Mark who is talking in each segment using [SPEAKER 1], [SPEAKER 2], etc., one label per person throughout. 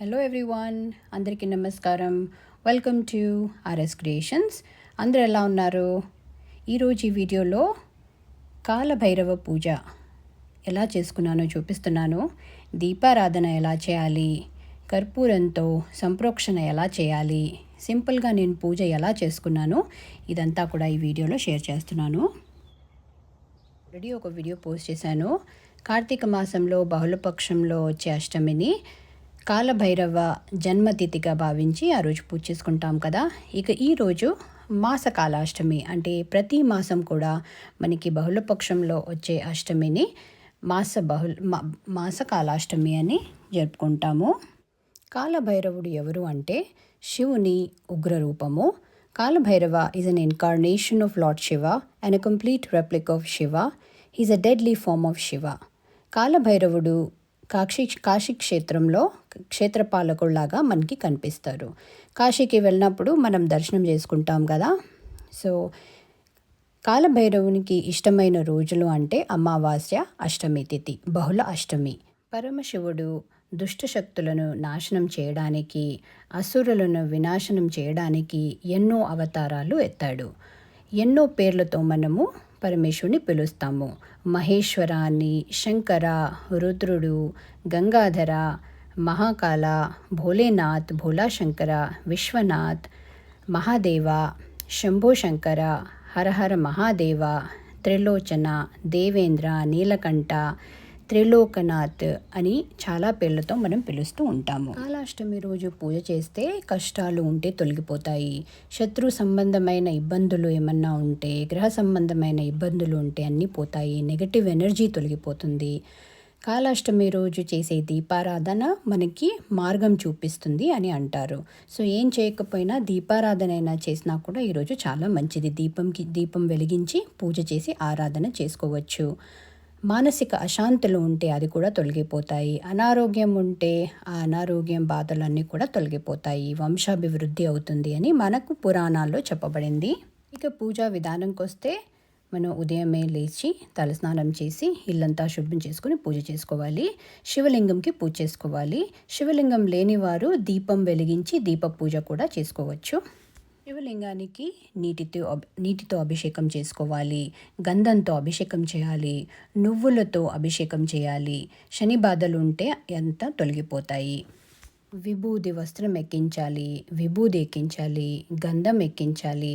[SPEAKER 1] Hello everyone అందరికీ నమస్కారం. Welcome to RS creations అందరు ఎలా ఉన్నారు? ఈరోజు ఈ వీడియోలో కాలభైరవ పూజ ఎలా చేసుకున్నానో చూపిస్తున్నాను. దీపారాధన ఎలా చేయాలి? కర్పూరంతో సంప్రోక్షణ ఎలా చేయాలి? సింపుల్గా నేను పూజ ఎలా చేసుకున్నాను? ఇదంతా కూడా ఈ వీడియోలో షేర్ చేస్తున్నాను. ఆల్రెడీ ఒక వీడియో పోస్ట్ చేశాను. కార్తీక మాసంలో బహుళపక్షంలో వచ్చే అష్టమిని కాలభైరవ జన్మతిథిగా భావించి ఆ రోజు పూజ చేసుకుంటాం కదా. ఇక ఈరోజు మాస కాలాష్టమి అంటే ప్రతి మాసం కూడా మనకి బహుళపక్షంలో వచ్చే అష్టమిని మాస బహుళ మా కాలాష్టమి అని జరుపుకుంటాము. కాలభైరవుడు ఎవరు అంటే శివుని ఉగ్రరూపము. Kalabhairava is an incarnation of Lord Shiva and a complete replica of Shiva is a deadly form of Shiva కాలభైరవుడు కాశీ కాశీ క్షేత్రంలో క్షేత్రపాలకుల్లాగా మనకి కనిపిస్తారు. కాశీకి వెళ్ళినప్పుడు మనం దర్శనం చేసుకుంటాం కదా. సో కాలభైరవునికి ఇష్టమైన రోజులు అంటే అమావాస్య అష్టమి తిథి బహుళ అష్టమి. పరమశివుడు దుష్టశక్తులను నాశనం చేయడానికి అసురులను వినాశనం చేయడానికి ఎన్నో అవతారాలు ఎత్తాడు. ఎన్నో పేర్లతో మనము పరమేశ్వరుని పిలుస్తాము. మహేశ్వర అని శంకర రుద్రుడు గంగాధర మహాకాల భోలేనాథ్ భోలాశంకర విశ్వనాథ్ మహాదేవ శంభో శంకర హరహర మహాదేవ త్రిలోచన దేవేంద్ర నీలకంఠ త్రిలోకనాథ్ అని చాలా పేర్లతో మనం పిలుస్తూ ఉంటాము. కాలాష్టమి రోజు పూజ చేస్తే కష్టాలు ఉంటే తొలగిపోతాయి. శత్రు సంబంధమైన ఇబ్బందులు ఏమన్నా ఉంటే గ్రహ సంబంధమైన ఇబ్బందులు ఉంటే అన్నీ పోతాయి. నెగటివ్ ఎనర్జీ తొలగిపోతుంది. కాలాష్టమి రోజు చేసే దీపారాధన మనకి మార్గం చూపిస్తుంది అని అంటారు. సో ఏం చేయకపోయినా దీపారాధన అయినా చేసినా కూడా ఈరోజు చాలా మంచిది. దీపంకి దీపం వెలిగించి పూజ చేసి ఆరాధన చేసుకోవచ్చు. మానసిక అశాంతులు ఉంటే అది కూడా తొలగిపోతాయి. అనారోగ్యం ఉంటే ఆ అనారోగ్యం బాధలన్నీ కూడా తొలగిపోతాయి. వంశాభివృద్ధి అవుతుంది అని మనకు పురాణాల్లో చెప్పబడింది. ఇక పూజా విధానంకి వస్తే మనం ఉదయమే లేచి తలస్నానం చేసి ఇల్లంతా శుభ్రం చేసుకుని పూజ చేసుకోవాలి. శివలింగంకి పూజ చేసుకోవాలి. శివలింగం లేనివారు దీపం వెలిగించి దీప పూజ కూడా చేసుకోవచ్చు. శివలింగానికి నీటితో అభి నీటితో అభిషేకం చేసుకోవాలి గంధంతో అభిషేకం చేయాలి నువ్వులతో అభిషేకం చేయాలి శని బాధలు ఉంటే ఎంత తొలగిపోతాయి. విభూది వస్త్రం ఎక్కించాలి విభూది ఎక్కించాలి గంధం ఎక్కించాలి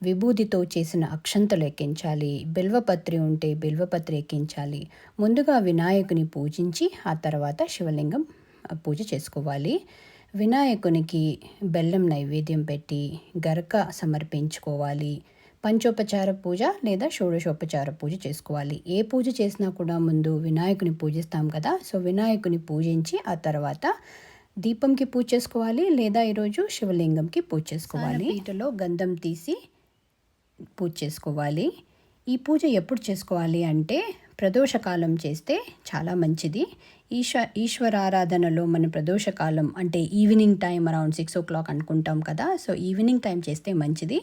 [SPEAKER 1] విభూదితో చేసిన అక్షంతలు ఎక్కించాలి బిల్వపత్రి ఉంటే బిల్వపత్రి ఎక్కించాలి ముందుగా వినాయకుని పూజించి ఆ తర్వాత శివలింగం పూజ చేసుకోవాలి. వినాయకునికి బెల్లం నైవేద్యం పెట్టి గరక సమర్పించుకోవాలి. పంచోపచార పూజ లేదా షోడశోపచార పూజ చేసుకోవాలి. ఏ పూజ చేసినా కూడా ముందు వినాయకుని పూజిస్తాం కదా సో వినాయకుని పూజించి ఆ తర్వాత దీపంకి పూజ చేసుకోవాలి లేదా ఈరోజు శివలింగంకి పూజ చేసుకోవాలి. వీటిలో గంధం తీసి పూజ చేసుకోవాలి. ఈ పూజ ఎప్పుడు చేసుకోవాలి అంటే ప్రదోషకాలం చేస్తే చాలా మంచిది. ఈశ్వ ఈశ్వరారాధనలో మన ప్రదోషకాలం అంటే evening time around six o'clock అనుకుంటాం కదా సో ఈవినింగ్ టైం చేస్తే మంచిది.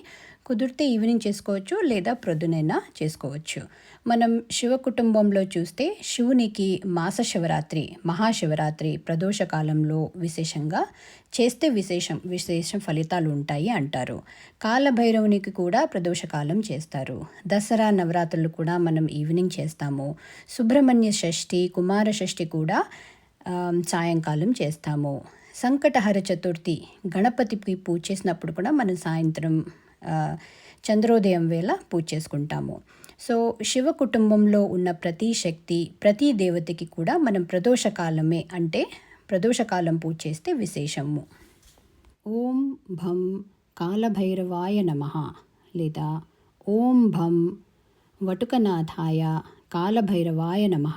[SPEAKER 1] కుదిరితే ఈవినింగ్ చేసుకోవచ్చు లేదా ప్రొద్దునైనా చేసుకోవచ్చు. మనం శివ కుటుంబంలో చూస్తే శివునికి మాస శివరాత్రి మహాశివరాత్రి ప్రదోషకాలంలో విశేషంగా చేస్తే విశేషం విశేష ఫలితాలు ఉంటాయి అంటారు. కాలభైరవునికి కూడా ప్రదోషకాలం చేస్తారు. దసరా నవరాత్రులు కూడా మనం ఈవినింగ్ చేస్తాము. సుబ్రహ్మణ్య షష్ఠి కుమార షష్ఠి కూడా సాయంకాలం చేస్తాము. సంకటహర చతుర్థి గణపతికి పూజ చేసినప్పుడు కూడా మనం సాయంత్రం చంద్రోదయం వేళ పూజ చేసుకుంటాము. సో శివ కుటుంబంలో ఉన్న ప్రతి శక్తి ప్రతి దేవతకి కూడా మనం ప్రదోషకాలమే అంటే ప్రదోషకాలం పూజ చేస్తే విశేషము. ఓం భం కాలభైరవాయ నమ లేదా ఓం భం వటుకనాథాయ కాలభైరవాయ నమ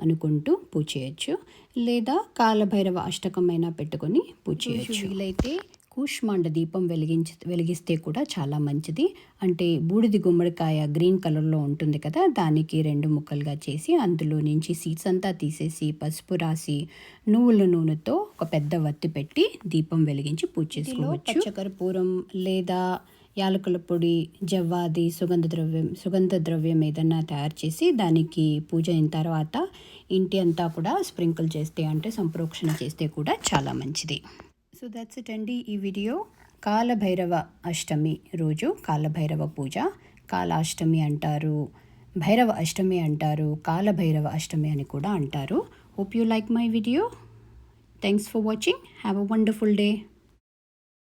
[SPEAKER 1] అనుకుంటూ పూజ చేయొచ్చు లేదా కాలభైరవ అష్టకమైనా పెట్టుకొని పూజ చేయొచ్చు. వీలైతే కూష్మాండ దీపం వెలిగించి వెలిగిస్తే కూడా చాలా మంచిది. అంటే బూడిది గుమ్మడికాయ గ్రీన్ కలర్లో ఉంటుంది కదా దానికి రెండు ముక్కలుగా చేసి అందులో నుంచి సీడ్స్ అంతా తీసేసి పసుపు రాసి నువ్వుల నూనెతో ఒక పెద్ద వత్తి పెట్టి దీపం వెలిగించి పూజ చేసుకోవచ్చు. పచ్చకర్పూరం లేదా యాలకుల పొడి జవ్వాది సుగంధ ద్రవ్యం సుగంధ ద్రవ్యం ఏదన్నా తయారు చేసి దానికి పూజ అయిన తర్వాత ఇంటి అంతా కూడా స్ప్రింకిల్ చేస్తే అంటే సంప్రోక్షణ చేస్తే కూడా చాలా మంచిది. సో దట్స్ ఇట్ అండి ఈ వీడియో కాలభైరవ అష్టమి రోజు కాలభైరవ పూజ. కాలాష్టమి అంటారు భైరవ అష్టమి అంటారు కాలభైరవ అష్టమి అని కూడా అంటారు. Hope you like my video thanks for watching have a wonderful day